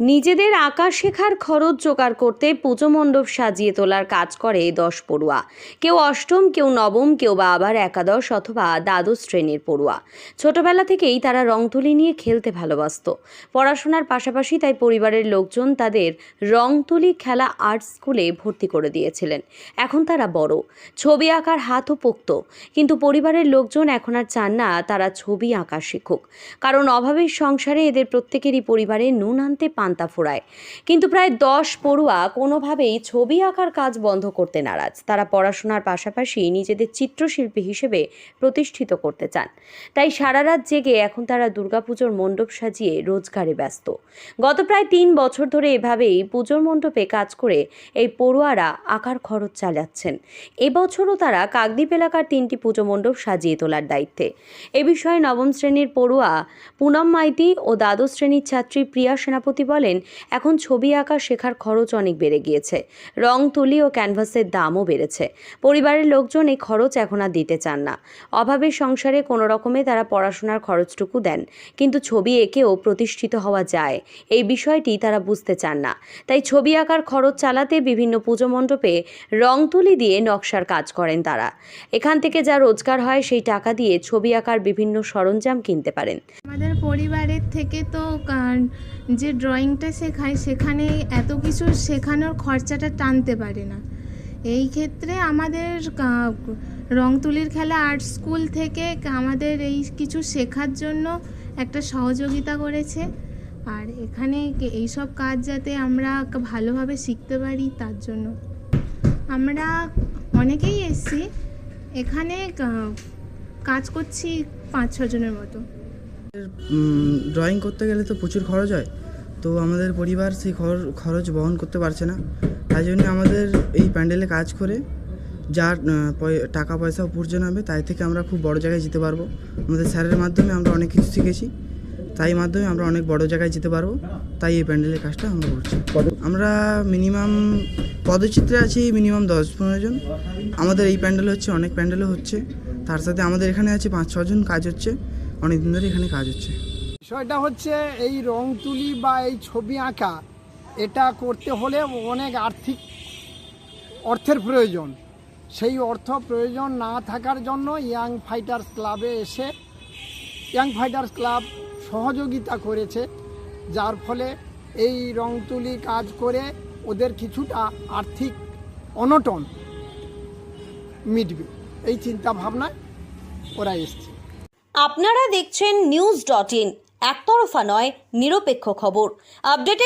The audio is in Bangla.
নিজেদের আঁকা শেখার খরচ জোগাড় করতে পুজো মণ্ডপ সাজিয়ে তোলার কাজ করে দশ পড়ুয়া। কেউ অষ্টম, কেউ নবম, কেউ বা আবার একাদশ অথবা দ্বাদশ শ্রেণির পড়ুয়া। ছোটবেলা থেকেই তারা রং তুলি নিয়ে খেলতে ভালোবাসতো। পড়াশোনার পাশাপাশি তাই পরিবারের লোকজন তাদের রং তুলি খেলা আর্ট স্কুলে ভর্তি করে দিয়েছিলেন। এখন তারা বড়। ছবি আঁকার হাতও পোক্ত। কিন্তু পরিবারের লোকজন এখন আর চান না তারা ছবি আঁকা শিখুক। কারণ অভাবের সংসারে এদের প্রত্যেকেরই পরিবারে নুন আনতে পান্তা ফোড়ায় কিন্তু প্রায় দশ পড়ুয়া কোনোভাবেই ছবি আঁকার কাজ বন্ধ করতে নারাজ। তারা পড়াশোনার পাশাপাশি নিজেদের চিত্রশিল্পী হিসেবে প্রতিষ্ঠিত করতে চান। তাই সারা রাত জেগে এখন তারা দুর্গাপুজোর মণ্ডপ সাজিয়ে রোজগারে ব্যস্ত। গত প্রায় তিন বছর ধরে এভাবেই পুজোর মণ্ডপে কাজ করে এই পড়ুয়ারা আঁকার খরচ চালাচ্ছেন। এবছরও তারা কাকদ্বীপ এলাকার তিনটি পুজো মণ্ডপ সাজিয়ে তোলার দায়িত্বে। এ বিষয়ে নবম শ্রেণির পড়ুয়া পুনম মাইতি ও দ্বাদশ শ্রেণির ছাত্রী প্রিয়া সেনাপতি বলেন, এখন ছবি আঁকা শেখার খরচ অনেক বেড়ে গিয়েছে। রং তুলি ও ক্যানভাসের দামও বেড়েছে। পরিবারের লোকজন এই খরচ এখন আর দিতে চান না। অভাবের সংসারে কোনো রকমে তারা পড়াশোনার খরচটুকু দেন, কিন্তু ছবি এঁকেও প্রতিষ্ঠিত হওয়া যায়। এই বিষয়টি তারা বুঝতে চান না। তাই ছবি আঁকার খরচ চালাতে বিভিন্ন পুজো মণ্ডপে রং তুলি দিয়ে নকশার কাজ করেন তারা। এখান থেকে যা রোজগার হয় সেই টাকা দিয়ে ছবি আঁকার বিভিন্ন সরঞ্জাম কিনতে পারেন। আমাদের পরিবারের থেকে তো যে ড্রয়িংটা শেখায় সেখানে এত কিছু শেখানোর খরচাটা টানতে পারে না। এই ক্ষেত্রে আমাদের রং তুলির খেলা আর্ট স্কুল থেকে আমাদের এই কিছু শেখার জন্য একটা সহযোগিতা করেছে। আর এখানে এইসব কাজ যাতে আমরা ভালোভাবে শিখতে পারি তার জন্য। আমরা অনেকেই এসছি, এখানে কাজ করছি পাঁচ ছজনের মতো ড্রয়িং করতে গেলে তো প্রচুর খরচ হয়। তো আমাদের পরিবার সেই খর- খরচ বহন করতে পারছে না। তাই জন্য আমাদের এই প্যান্ডেলে কাজ করে যার টাকা পয়সা উপার্জন হবে, তাই থেকে আমরা খুব বড় জায়গায় যেতে পারব। আমাদের স্যারের মাধ্যমে আমরা অনেক কিছু শিখেছি। তাই মাধ্যমে আমরা অনেক বড় জায়গায় যেতে পারব। তাই এই প্যান্ডেলের কাজটা আমরা করছি। আমরা মিনিমাম, পদচিত্রে আছি মিনিমাম দশ পনেরো জন। আমাদের এই প্যান্ডেল হচ্ছে, অনেক প্যান্ডেলও হচ্ছে। তার সাথে আমাদের এখানে আছে পাঁচ ছজন কাজ হচ্ছে। অনেক দিন ধরে এখানে কাজ হচ্ছে। বিষয়টা হচ্ছে এই রং তুলি বা এই ছবি আঁকা, এটা করতে হলে অনেক আর্থিক অর্থের প্রয়োজন। সেই অর্থ প্রয়োজন না থাকার জন্য ইয়াং ফাইটার্স ক্লাবে এসে ইয়াং ফাইটার্স ক্লাব সহযোগিতা করেছে, যার ফলে এই রং তুলি কাজ করে ওদের কিছুটা আর্থিক অনটন মিটবে। এই চিন্তা ভাবনায় ওরা এসছে। আপনারা দেখছেন নিউজ ডট ইন একতরফা নয় নিরপেক্ষ খবর। আপডেটেড